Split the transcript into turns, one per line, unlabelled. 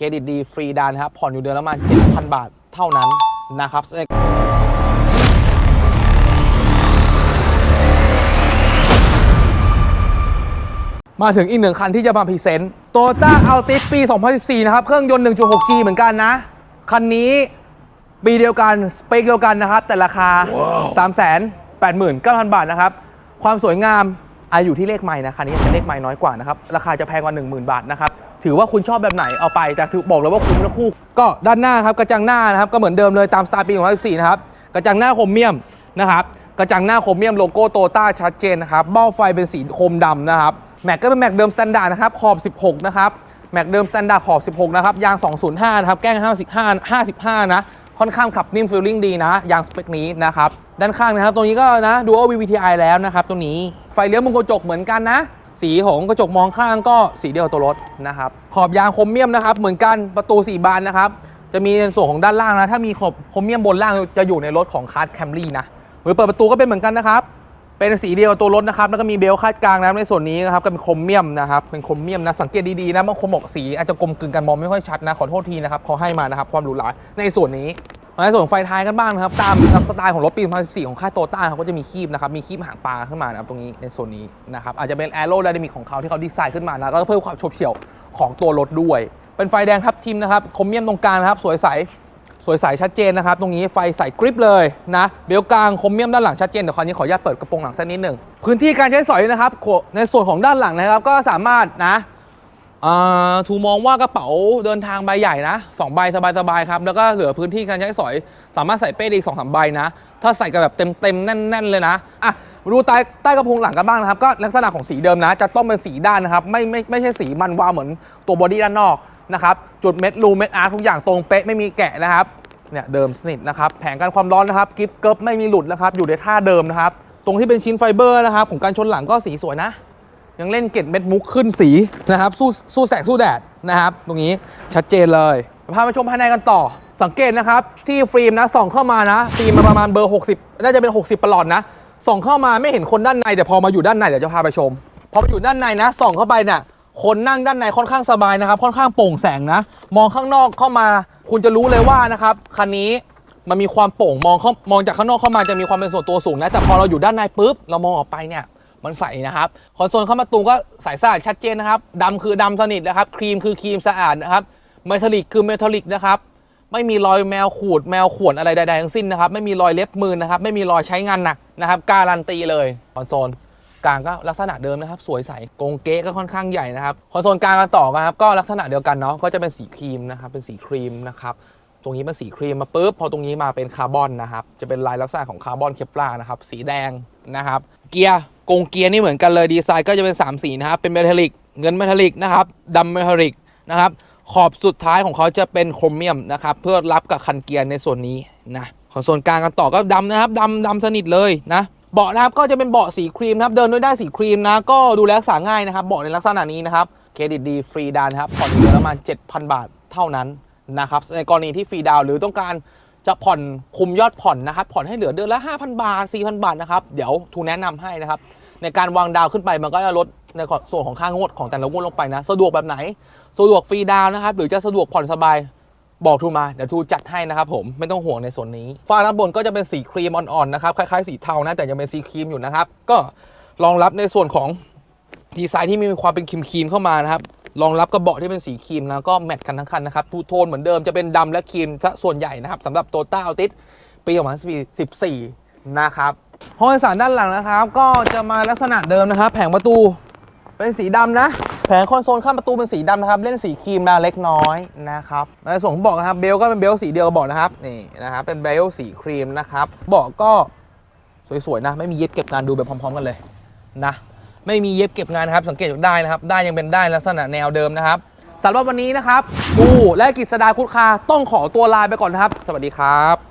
เครดิตดีฟรีดาวน์นะครับผ่อนอยู่เดือนละประมาณ7,000 บาทเท่านั้นนะครับมาถึงอีกหนึ่งคันที่จะมาพรีเซนต์ Toyota Altis ปี 2014 นะครับ เครื่องยนต์ 1.6G เหมือนกันนะ คันนี้ปีเดียวกัน สเปคเดียวกันนะครับ แต่ราคา 389,000 บาทนะครับ ความสวยงามอาอยู่ที่เลขไม้นะคันนี้จะเลขไม้น้อยกว่านะครับ ราคาจะแพงกว่า 10,000 บาทนะครับ ถือว่าคุณชอบแบบไหนเอาไปแต่ถือบอกเลยว่าคุ้มทั้งคู่ ก็ด้านหน้าครับกระจังหน้านะครับก็เหมือนเดิมเลยตามสไตล์ปี2014นะครับกระจังหน้าโครเมียมนะครับกระจังหน้าโครเมียมโลโก้โตต้าชัดเจนนะครับเบ้าไฟเป็นสีโคมดำนะครับแม็กก็เป็นแม็กเดิมสแตนดาร์ดนะครับขอบ 16 นะครับแม็กเดิมสแตนดาร์ดขอบ 16 นะครับ ยาง 205 นะครับ แกล้ง 55 55 นะ ค่อนข้างขับนิ่มฟีลลิ่งดีนะ ยางสเปคนี้นะครับ ด้านข้างนะครับ ตรงนี้ก็นะ Dual VVTi แล้วนะครับ ตรงนี้ ไฟเลี้ยวมุมกระจกเหมือนกันนะ สีของกระจกมองข้างก็สีเดียวกับตัวรถนะครับขอบยางโครเมียมนะครับ เหมือนกันประตู 4 บานนะครับ จะมีในส่วนของด้านล่างนะ ถ้ามีขอบโครเมียมบนล่างจะอยู่ในรถของคาร์แคมรี่นะหรือเปิดประตูก็เป็นเหมือนกันนะครับ เป็นสีเดียวกับตัวรถนะครับ แล้วก็มีเบลต์คาดกลางนะในส่วนนี้นะครับก็เป็นโครเมียมนะครับ เป็นโครเมียมนะ สังเกตดีๆนะบางคนบอกสีอาจจะกลมกลืนกันมองไม่ค่อยชัดนะ ขอโทษทีนะครับเขาให้มานะครับความหรูหราในส่วนนี้ ในส่วนไฟท้ายกันบ้างนะครับ ตามสไตล์ของรถปี 2014 ของค่ายโตต้าเขาก็จะมีคีบนะครับ มีคีบหางปลาขึ้นมานะครับตรงนี้ในส่วนนี้นะครับ อาจจะเป็นแอโร d y นามิกของเขาที่เขาดีไซน์ขึ้นมานะก็เพิ่มความโฉบเฉี่ยวของตัวรถด้วย เป็นไฟแดงทับทิมนะครับครเมียมตรงกลางนะครับสวยใส สวยใสชัดเจนนะครับ ตรงนี้ไฟใสกริปเลยนะ เบลกลางคมเมียมด้านหลังชัดเจน เดี๋ยวคราวนี้ขออนุญาตเปิดกระโปรงหลังสักนิดหนึ่ง พื้นที่การใช้สอยนะครับ ในส่วนของด้านหลังนะครับ ก็สามารถนะ ถูมองว่ากระเป๋าเดินทางใบใหญ่นะสองใบสบายๆครับ แล้วก็เหลือพื้นที่การใช้สอย สามารถใส่เป้ได้อีกสองสามใบนะ ถ้าใส่กันแบบเต็มๆแน่น ๆ เลยนะอะดูใต้ใต้กระโปรงหลังกันบ้างนะครับ ก็ลักษณะของสีเดิมนะ จะต้องเป็นสีด้านนะครับ ไม่ไม่ไม่ใช่สีมันวาวเหมือนตัวบอดี้ด้านนอกนะครับ จุดเม็ดรูเม็ดอาร์ทุกอย่างตรงเป๊ะไม่มีแกะนะครับ เนี่ยเดิมสนิทนะครับ แผงกันความร้อนนะครับกิฟเกิบไม่มีหลุดนะครับ อยู่ในท่าเดิมนะครับ ตรงที่เป็นชิ้นไฟเบอร์นะครับของการชนหลังก็สีสวยนะ ยังเล่นเกล็ดเม็ดมุกขึ้นสีนะครับสู้สู้แสงสู้แดดนะครับ ตรงนี้ชัดเจนเลยพามาชมภายในกันต่อ สังเกตนะครับ ที่ฟิล์มนะส่องเข้ามานะฟิล์มมันประมาณเบอร์ 60 น่าจะเป็น 60 ประหลอดนะส่องเข้ามาไม่เห็นคนด้านในแต่พอมาอยู่ด้านในเดี๋ยวจะพาไปชมพอมาอยู่ด้านในนะส่องเข้าไปเนี่ยคนนั่งด้านในค่อนข้างสบายนะครับค่อนข้างโปร่งแสงนะ มองข้างนอกเข้ามา คุณจะรู้เลยว่านะครับคันนี้มันมีความโปร่งมองเข้ามองจากข้างนอกเข้ามาจะมีความเป็นส่วนตัวสูงนะแต่พอเราอยู่ด้านในปุ๊บเรามองออกไปเนี่ย มันใสนะครับคอนโซลเข้ามาตูก็ใสสะอาดชัดเจนนะครับดำคือดำสนิทนะครับครีมคือครีมสะอาดนะครับเมทัลลิกคือเมทัลลิกนะครับไม่มีรอยแมวขูดแมวข่วนอะไรใดๆทั้งสิ้นนะครับไม่มีรอยเล็บมือนะครับไม่มีรอยใช้งานหนักนะครับการันตีเลยคอนโซลกลางก็ลักษณะเดิมนะครับสวยใสกงเก๊ก็ค่อนข้างใหญ่นะครับคอนโซลกลางกันต่อครับก็ลักษณะเดียวกันเนาะก็จะเป็นสีครีมนะครับเป็นสีครีมนะครับตรงนี้เป็นสีครีมมาปุ๊บพอตรงนี้มาเป็นคาร์บอนนะครับจะเป็นลายลักษณะของคาร์บอนเคปลานะครับสีแดงนะครับเกียร์ กงเกียร์นี่เหมือนกันเลยดีไซน์ก็จะเป็น 3 สีนะครับ เป็นเมทัลลิก เงินเมทัลลิกนะครับดำเมทัลลิกนะครับ ขอบสุดท้ายของเขาจะเป็นโครเมียมนะครับ เพื่อรับกับคันเกียร์ในส่วนนี้นะ ของส่วนกลางกันต่อก็ดำนะครับดำดำสนิทเลยนะเบาะนะครับก็จะเป็นเบาะสีครีมนะครับเดินด้วยได้สีครีมนะก็ดูแลรักษาง่ายนะครับเบาะในลักษณะนี้นะครับเครดิตดีฟรีดาวนะครับผ่อนเดือนละประมาณ7,000 บาทเท่านั้นนะครับในกรณีที่ฟรีดาวหรือต้องการจะผ่อนคุมยอดผ่อนนะครับผ่อนให้เหลือเดือนละ 5,000 บาท 4,000 บาทนะครับเดี๋ยวทูแนะนำให้นะครับ ในการวางดาวขึ้นไปมันก็จะลดในส่วนของค่างวดของแต่ละงวดลงไปนะสะดวกแบบไหน สะดวกฟรีดาวนะครับ หรือจะสะดวกผ่อนสบายบอกทูมา เดี๋ยวทูจัดให้นะครับผมไม่ต้องห่วงในส่วนนี้ฝ้าด้านบนก็จะเป็นสีครีมอ่อนๆนะครับคล้ายๆสีเทานะแต่ยังเป็นสีครีมอยู่นะครับ ก็รองรับในส่วนของดีไซน์ที่มีความเป็นครีมๆเข้ามานะครับรองรับกระบาะที่เป็นสีครีมนะก็แมทกันทั้งคันนะครับทูโทนเหมือนเดิมจะเป็นดำและครีมซะส่วนใหญ่นะครับสำหรับโตต้าอัลติสปี 2014 นะครับ ห้องโดยสารด้านหลังนะครับ ก็จะมาลักษณะเดิมนะครับ แผงประตูเป็นสีดำนะ แผงคอนโซลข้างประตูเป็นสีดำนะครับ เล่นสีครีมมาเล็กน้อยนะครับในส่วนของเบาะนะครับ เบลก็เป็นเบลสีเดียวกับเบาะนะครับ นี่นะครับ เป็นเบลสีครีมนะครับ เบาะก็สวยๆนะ ไม่มีเย็บเก็บงานดูแบบพร้อม ๆ กันเลยนะ ไม่มีเย็บเก็บงานนะครับ สังเกตได้นะครับ ได้ยังเป็นได้ลักษณะแนวเดิมนะครับสำหรับวันนี้นะครับกูและกิษดาคุดคาต้องขอตัวลาไปก่อนนะครับ สวัสดีครับ